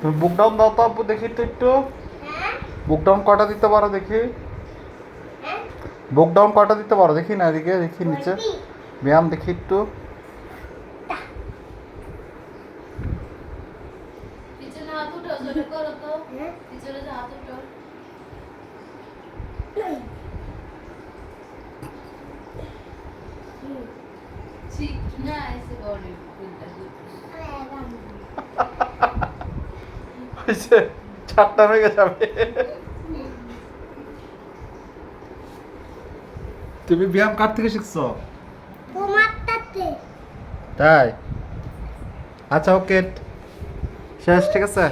তুমি বুক ডাউন দাও তো আব্বু দেখি তো একটু। বুক ডাউন কটা দিতে পারো দেখি। বুক ডাউন কটা দিতে পারো? দেখি না এদিকে, দেখি নিচে? ব্যায়াম দেখি একটু। পিছনে হাত উঠাও, জোরে করো তো হ্যাঁ পিছনে যে হাত উঠাও ঠিক না এসে বডি হয়েছে চারটা হয়ে যাবে তুমি ব্যায়াম কার থেকে শিখছো? তাই? আচ্ছা ওকে শেষ ঠিক আছে?